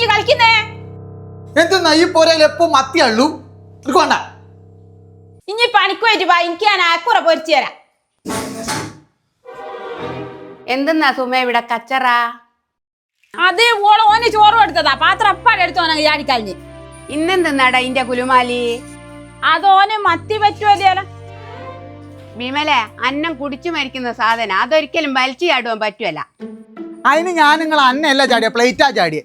ഇനി കളിക്കുന്നേ? എന്തെന്നാ ഈ പോരയിൽ എപ്പോ മത്തിയള്ളൂ വേണ്ട ഇനി പണിക്ക് പോയിട്ട് വാ എനിക്ക് ഞാൻ ആക്കുറ പൊരിച്ചു തരാം. എന്തെന്നാ സുമ ഇവിടെ കച്ചറ? അതേ ഓൾ ഓന് ചോറ് എടുത്തതാ പാത്രം അപ്പാടെ എടുത്തോനെ ചാടിക്കളഞ്ഞ് ഇന്നെന്തെന്നാടാ ഇന്റെ കുലുമാലി? അതോന് മത്തി പറ്റുമല്ലോ വിമലെ അന്നം കുടിച്ചു മരിക്കുന്ന സാധനം അതൊരിക്കലും വലിച്ചു ചാടുവാൻ പറ്റുമല്ല അതിന് ഞാൻ നിങ്ങൾ അന്നല്ല ചാടിയ പ്ലേറ്റാ ചാടിയെ.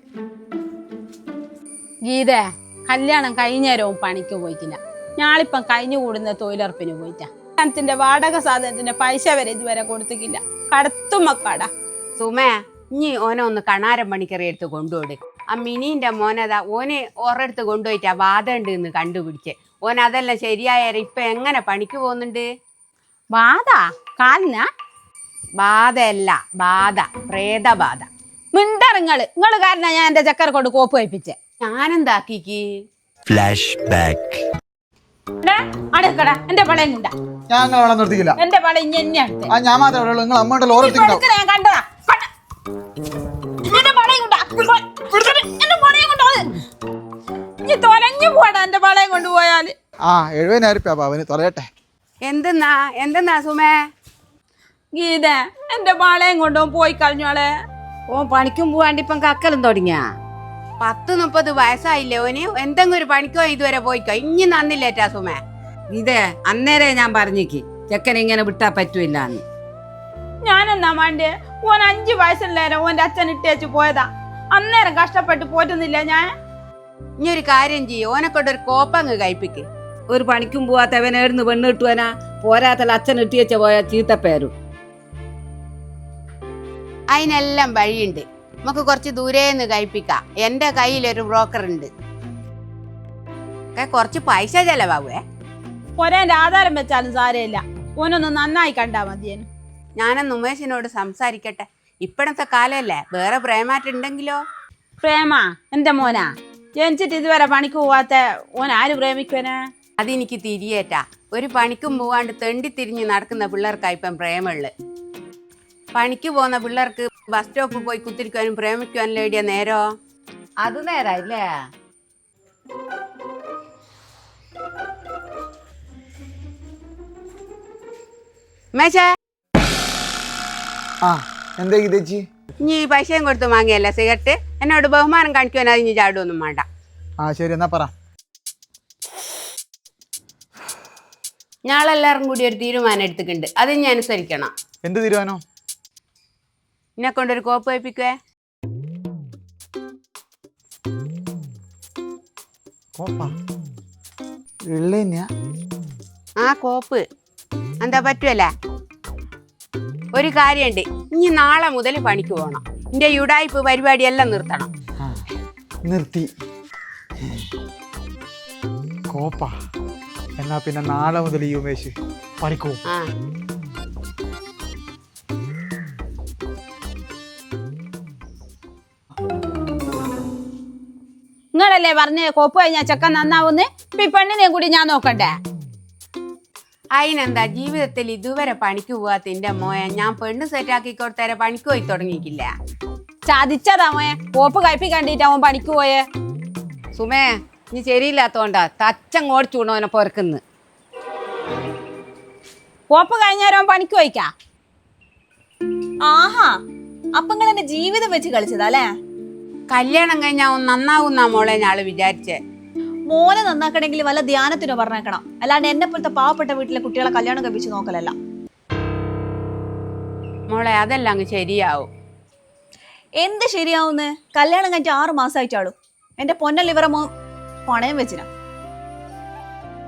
ഗീതേ കല്യാണം കഴിഞ്ഞേരവും പണിക്ക് പോയിക്കില്ല ഞാളിപ്പം കഴിഞ്ഞു കൂടുന്ന തൊഴിലുറപ്പിന് പോയിട്ടാ. കല്യാണത്തിന്റെ വാടക സാധനത്തിന്റെ പൈസ വരെ ഇതുവരെ കൊടുത്തിക്കില്ല കടത്തുമക്കാടാ സുമ ഇനി ഓനെ ഒന്ന് കണാരം പണിക്കറി എടുത്ത് കൊണ്ടുപോട് ആ മിനീന്റെ മോനതാ ഓനെ ഓരോടുത്ത് കൊണ്ടുപോയിട്ടാ വാദമുണ്ട് എന്ന് കണ്ടുപിടിച്ച് ഓൻ അതെല്ലാം ശരിയായ ഇപ്പൊ എങ്ങനെ പണിക്ക് പോകുന്നുണ്ട്? ബാധ കാലിന? ബാധയല്ല ബാധ പ്രേതബാധ. മിണ്ടറിങ്ങൾ നിങ്ങൾ കാരണം ഞാൻ എന്റെ ചക്കര കൊണ്ട് കോപ്പ് വയ്പ്പിച്ചേ ഞാനെന്താക്കിക്ക്? ഫ്ലാഷ്ബാക്ക് അടുക്കട എന്റെ പളയും കൊണ്ട. ഞാൻ നിങ്ങളെ അവിടെ നിർത്തിക്കില്ല. എന്റെ പള ഇനി എന്നെ അടുത്ത് ആ ഞാൻ മാത്രമേ ഉള്ളൂ. നിങ്ങൾ അമ്മയുടെ ലോറി എടുത്തിട്ടുണ്ടാവും. എടുക്കണ ഞാൻ കണ്ടതാ. കണ്ട. എന്റെ പളയും കൊണ്ടാ. എന്റെ പളയും കൊണ്ടാ ഇനി തൊലഞ്ഞു പോടാ എന്റെ പളയും കൊണ്ടുപോയാൽ ആ എഴുപതിനായിരം രൂപ അവന് എന്തെന്നാ? എന്തെന്നാ സുമേ? ഗീത എന്റെ പാളയം കൊണ്ടോ പോയി കളഞ്ഞോളെ ഓ പണിക്കും പോവാണ്ട് ഇപ്പം കക്കലും തുടങ്ങിയ? പത്ത് മുപ്പത് വയസ്സായില്ലേ ഓന്? എന്തെങ്കിലും ഒരു പണിക്കോ ഇതുവരെ പോയിക്കോ? ഇനി നന്നില്ലേറ്റാ സുമേ? ഇതേ അന്നേരെ ഞാൻ പറഞ്ഞിക്ക്. ചെക്കൻ ഇങ്ങനെ വിട്ടാ പറ്റൂല്ല ഞാനെന്നാ വേണ്ടേ ഓൻ അഞ്ചു വയസ്സുള്ളേരം ഓന്റെ അച്ഛൻ ഇട്ടേച്ചു പോയതാ. അന്നേരം കഷ്ടപ്പെട്ട് പോറ്റുന്നില്ല ഞാൻ? ഇനി ഒരു കാര്യം ചെയ്യും. ഓനെ കൊണ്ടൊരു ഒരു കോപ്പങ്ങ് കഴിപ്പിക്ക്. ഒരു പണിക്കും പോവാത്തവൻ എഴുന്ന് പെണ്ണ് കിട്ടുവനാ? പോരാത്തല്ല അച്ഛൻ ഇട്ടിയച്ച പോയ ചീത്തപ്പേരും. അതിനെല്ലാം വഴിയുണ്ട്. നമുക്ക് കുറച്ച് ദൂരേന്ന് കഴിപ്പിക്കാം. എന്റെ കയ്യിലൊരു ബ്രോക്കർ ഉണ്ട്. ഒക്കെ കുറച്ച് പൈസ ചെലവാകുവേ. പൊരേന്റെ ആധാരം വെച്ചാലും സാരമില്ല. ഓനൊന്ന് നന്നായി കണ്ടാ മതിയേനു ഞാനൊന്ന് ഉമേഷിനോട് സംസാരിക്കട്ടെ. ഇപ്പോഴത്തെ കാലല്ലേ? വേറെ പ്രേമാറ്റുണ്ടെങ്കിലോ പ്രേമ എന്റെ മോനാ. ജനിച്ചിട്ട് ഇതുവരെ പണിക്ക് പോവാത്ത ഓൻ ആര് പ്രേമിക്കുവനെ അതെനിക്ക് തിരിയേറ്റാ. ഒരു പണിക്കും പോവാണ്ട് തെണ്ടി തിരിഞ്ഞ് നടക്കുന്ന പിള്ളേർക്കാ ഇപ്പം പ്രേമുള്ളു. പണിക്ക് പോകുന്ന പിള്ളേർക്ക് ബസ് സ്റ്റോപ്പ് പോയി കുത്തിരിക്കാനും പ്രേമിക്കാനും ലേഡിയ നേരോ? അത് നേരായില്ലേ? മേശേ? ആ എന്താ ഗീതേച്ചി ഈ പൈസയും കൊടുത്ത് വാങ്ങിയല്ല സിഗരറ്റ്? എന്നോട് ബഹുമാനം കാണിക്കുവാൻ അത് നീ ചാടുവൊന്നും വേണ്ട. ആ ശരി എന്നാ പറ. ഞങ്ങളെല്ലാവരും കൂടി ഒരു തീരുമാനം എടുത്തിട്ടുണ്ട്. അത് ഞാൻ അനുസരിക്കണം. എന്ത് തീരുമാനം? എന്നെ കൊണ്ടൊരു കോപ്പ് വയ്പ്പിക്കുവേ? കോപ്പാ? ആ കോപ്പ്. എന്താ പറ്റുവല്ല? ഒരു കാര്യമുണ്ട് ഇനി നാളെ മുതൽ പണിക്ക് പോകണം എന്റെ യുടായ്പ് പരിപാടിയെല്ലാം നിർത്തണം. നിർത്തി. കോപ്പാ. എന്നാ പിന്നെ നാളെ മുതൽ ഈ ഉമേഷ് പണിക്കോ ആ. നിങ്ങളല്ലേ പറഞ്ഞ് കോപ്പ് കഴിഞ്ഞാ ചെക്കൻ നന്നാവുന്ന്? ഇപ്പൊ പെണ്ണിനെയും കൂടി ഞാൻ നോക്കണ്ടേ അതിനെന്താ? ജീവിതത്തിൽ ഇതുവരെ പണിക്ക് പോവാത്ത എന്റെ മോയെ ഞാൻ പെണ്ണ് സെറ്റ് ആക്കി കൊടുത്തേരെ പണിക്ക് പോയി തുടങ്ങിയിട്ടില്ല. ചതിച്ചതാ മോയെ. കോപ്പ് കഴിപ്പി കണ്ടിട്ട് അവൻ പണിക്ക് പോയേ. സുമേ നീ ശരിയില്ലാത്തോണ്ടാ തച്ചം ഓടിച്ചു കൊണ്ടവനെ പൊറക്കുന്ന്. കോപ്പ് കഴിഞ്ഞാരോ പണിക്ക് പോയിക്കാ? ആഹാ. അപ്പങ്ങൾ എന്റെ ജീവിതം വെച്ച് കളിച്ചതാ അല്ലേ? കല്യാണം കഴിഞ്ഞാൽ അവൻ നന്നാവുന്ന മോളെ ഞാൾ വിചാരിച്ചേ. മോനെ നന്നാക്കണമെങ്കിൽ വല്ല ധ്യാനത്തിനോ പറഞ്ഞേക്കണം. അല്ലാണ്ട് എന്നെ പോലത്തെ പാവപ്പെട്ട വീട്ടിലെ കുട്ടികളെ കല്യാണം കഴിപ്പിച്ച് നോക്കലല്ല. മോളെ അതല്ല അങ്ങ് ശരിയാവും. എന്ത് ശരിയാവുന്ന്? കല്യാണം കഴിഞ്ഞിട്ട് ആറു മാസമായിട്ടാളൂ എന്റെ പൊന്നല്ല ഇവരെ മോ പണയം വെച്ചിന.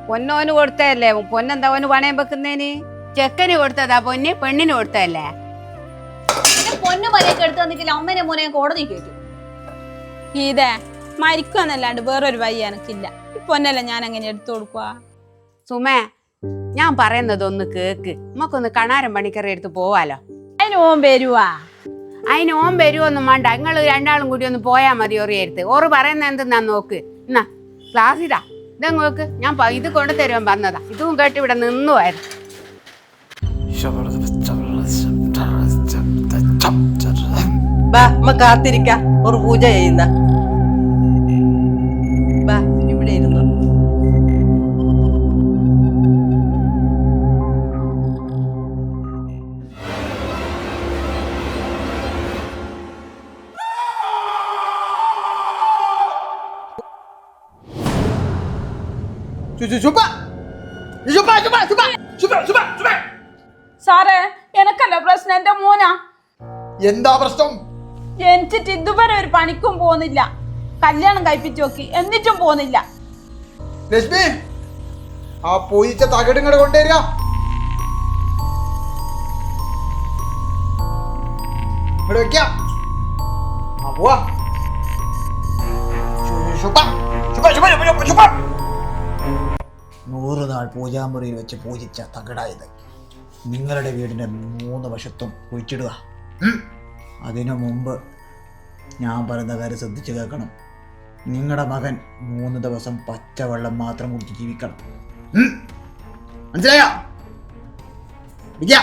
പൊന്നോന് കൊടുത്തല്ലേ പൊന്നെന്താ ഓന് പണയം വെക്കുന്നേന്? ചെക്കന് കൊടുത്തതാ പൊന്ന് പെണ്ണിന് കൊടുത്തതല്ലേ? എന്റെ പൊന്നു മലയൊക്കെ എടുത്ത് തന്നിട്ടില്ല. അമ്മേനെ മോനെ കോടതി കേട്ടു ഇതേ മരിക്കുവന്നല്ലാണ്ട് വേറൊരു വഴി എനിക്കില്ല. ഇപ്പൊന്നല്ല ഞാൻ എങ്ങനെ എടുത്തു കൊടുക്കുക സുമേ ഞാൻ പറയുന്നത് ഒന്ന് കേക്ക്. നമുക്കൊന്ന് കണാരം പണിക്കറി എടുത്ത് പോവാലോ? അതിന് ഓൻ വരുവാ? അതിന് ഓൻ വരുമൊന്നും വേണ്ട. നിങ്ങൾ രണ്ടാളും കൂടി ഒന്ന് പോയാൽ മതി ഓറിയടുത്ത് ഓറ് പറയുന്ന എന്തെന്നാ നോക്ക്. എന്നാ ക്ലാസ് ഇതാ. ഇതാ നോക്ക്. ഞാൻ ഇത് കൊണ്ടുതരുവാൻ പറഞ്ഞതാ വന്നതാ. ഇതും കേട്ട് ഇവിടെ നിന്നുവായിരുന്നു. ബാ കാത്തിരിക്ക. ഒരു പൂജ ചെയ്യുന്ന. എന്താ പ്രശ്നം? എനിച്ചിട്ട് ഇതുവരെ ഒരു പണിക്കും പോകുന്നില്ല. കല്യാണം കഴിപ്പിച്ചു നോക്കി. എന്നിട്ടും പോകുന്നില്ല. ലക്ഷ്മി ആ പോയിച്ച തകട് ഇങ്ങോട്ട് കൊണ്ടുവരിക. ഇവിടെ വെക്കാം. നൂറ് നാൾ പൂജാമുറിയിൽ വെച്ച് പൂജിച്ച തകടായത് നിങ്ങളുടെ വീടിന്റെ മൂന്ന് വശത്തും കുഴിച്ചിടുക. അതിനു മുമ്പ് ഞാൻ പറയുന്ന കാര്യം ശ്രദ്ധിച്ചു കേൾക്കണം. നിങ്ങളുടെ മകൻ മൂന്ന് ദിവസം പച്ചവെള്ളം മാത്രം കുടിച്ച് ജീവിക്കണം. മനസ്സിലായോ? വിജയ.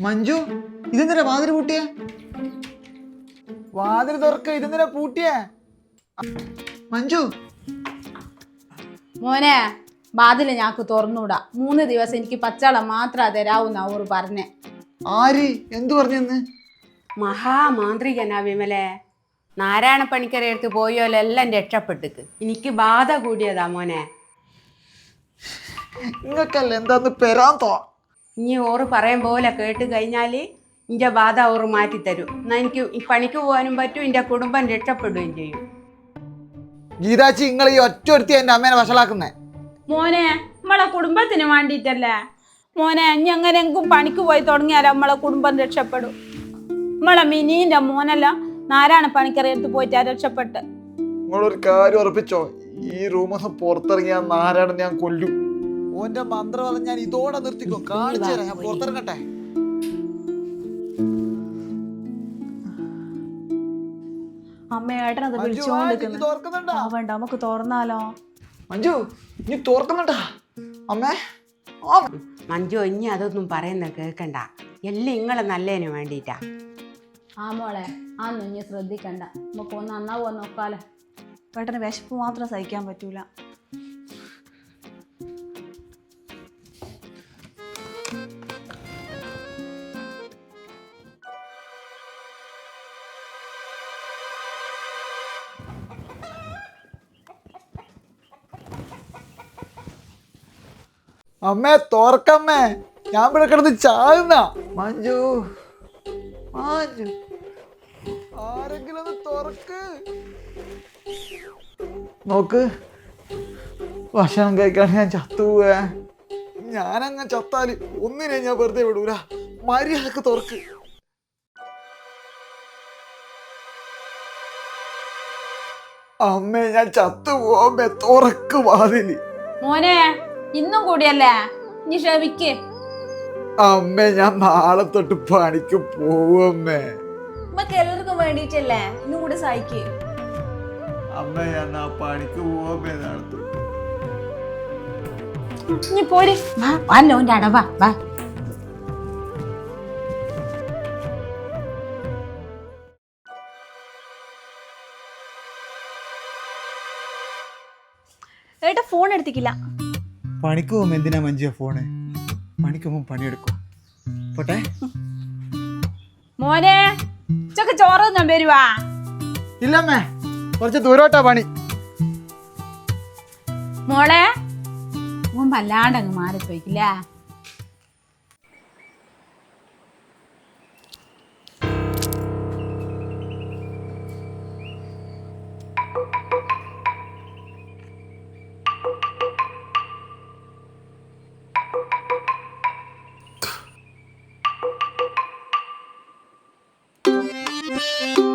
മഞ്ജു ഇതെന്തിനാ വാതിൽ പൂട്ടിയേ? വാതിൽ തുറക്ക ഇതെന്തിനാ പൂട്ടിയേ? മഞ്ജു. മോനെ വാതിൽ ഞാക്ക് തുറന്നൂടാ. മൂന്ന് ദിവസം എനിക്ക് പച്ചാളം മാത്രം തരാവൂന്ന് അവർ പറഞ്ഞേ. ആര്? എന്തു പറഞ്ഞെന്ന്? മഹാമാന്ത്രികനാ വിമലെ. നാരായണ പണിക്കരെ അടുത്ത് പോയോലെല്ലാം രക്ഷപ്പെട്ടിക്ക്. എനിക്ക് ബാധ കൂടിയതാ മോനെ. നിങ്ങൾക്കല്ല എന്താന്ന് പെരാന്തോ ഇനി ഓറ് പറയും പോലെ കേട്ട് കഴിഞ്ഞാൽ ഇന്റെ ബാധ അവർ മാറ്റിത്തരും എന്നാ എനിക്ക് ഈ പണിക്ക് പോകാനും പറ്റും എന്റെ കുടുംബം രക്ഷപ്പെടുകയും ചെയ്യും. ഗീതാച്ചി നിങ്ങൾ ഈ ഒറ്റ ഒരുത്തി എന്റെ അമ്മേനെ വഷളാക്കുന്നേ? മോനെ നമ്മളെ കുടുംബത്തിന് വേണ്ടിയിട്ടല്ലേ? മോനെ ഇനി എങ്ങനെയെങ്കിലും പണിക്ക് പോയി തുടങ്ങിയാലോ നമ്മളെ കുടുംബം രക്ഷപ്പെടും. നമ്മളെ മിനീന്റെ മോനല്ല നാരായണ പണിക്കറിയെടുത്ത് പോയിട്ടാ രക്ഷപ്പെട്ട്. നിങ്ങളൊരു കാര്യം ഉറപ്പിച്ചോ? ഈ റൂമിൽ നിന്ന് പുറത്തിറങ്ങിയ നാരായണൻ ഞാൻ കൊല്ലും. ഓന്റെ മന്ത്രം ഞാൻ ഇതോടെ നിർത്തിക്കോ. കാണിച്ചു തരാം ഞാൻ പുറത്തിറങ്ങട്ടെ. അമ്മ അത് മഞ്ജു, ആ, ഇനി വിളിച്ചോണ്ടിരിക്കുന്നു ആവണ്ട നമുക്ക് തുറന്നാലോ മഞ്ജു ഇനി തുറക്കുന്നുണ്ടാ അമ്മേ മഞ്ജു ഇനി അതൊന്നും പറയുന്ന കേക്കണ്ട എല്ലാം ഇങ്ങളെ നല്ലതിന് വേണ്ടിട്ടാ. ആ മോളെ ആ ഇനി ശ്രദ്ധിക്കണ്ട. നമുക്ക് ഒന്ന് നന്നാവോ നോക്കാലോ. പെട്ടെന്ന് വിശപ്പ് മാത്രം സഹിക്കാൻ പറ്റൂല. അമ്മേ തോർക്കമ്മേ. ഞാൻ ഇവിടെ കിടന്ന് ചാകുന്ന മഞ്ജു മഞ്ജു. ആരെങ്കിലും ഒന്ന് തുറക്ക്. നോക്ക്. ഭക്ഷണം കഴിക്കാൻ ഞാൻ ചത്തുപോവേ ഞാനങ്ങ് ചത്താൽ ഒന്നിനെ ഞാൻ വെറുതെ വിടൂല. മര്യാദയ്ക്ക് തുറക്ക്. അമ്മേ ഞാൻ ചത്തുപോവേ തുറക്ക് വാതിൽ. മോനെ ഇന്നും കൂടിയല്ലേ? ഇനി ക്ഷമിക്ക്. അമ്മേ ഞാൻ നാളെ തൊട്ട് പണിക്ക് പോവമ്മേ നമുക്ക് എല്ലാവർക്കും വേണ്ടിട്ടല്ലേ ഇന്നും കൂടി സഹിക്ക് അമ്മേ ഞാൻ ആ പണിക്ക് പോവമ്മേ നാളെ തൊട്ട്. നീ പോര്. വാ വാ ഓന്റെ അടവാ വാ ഏട്ടൻ ഫോൺ എടുത്തിക്കില്ല. പണിക്ക് പോകുമ്പോൾ എന്തിനാ മഞ്ജുയ ഫോണ്? പണിക്ക് പോകുമ്പോൾ പണിയെടുക്കും പോട്ടെ. മോനെ ഉച്ചയ്ക്ക് ചോറ് തിന്നാൻ വരുവാ. ഇല്ലമ്മേ കുറച്ച് ദൂരോട്ടാ പണി. മോളെ മോൻ വല്ലാണ്ട് അങ്ങ് മാറിപ്പോയിക്കില്ലേ? Música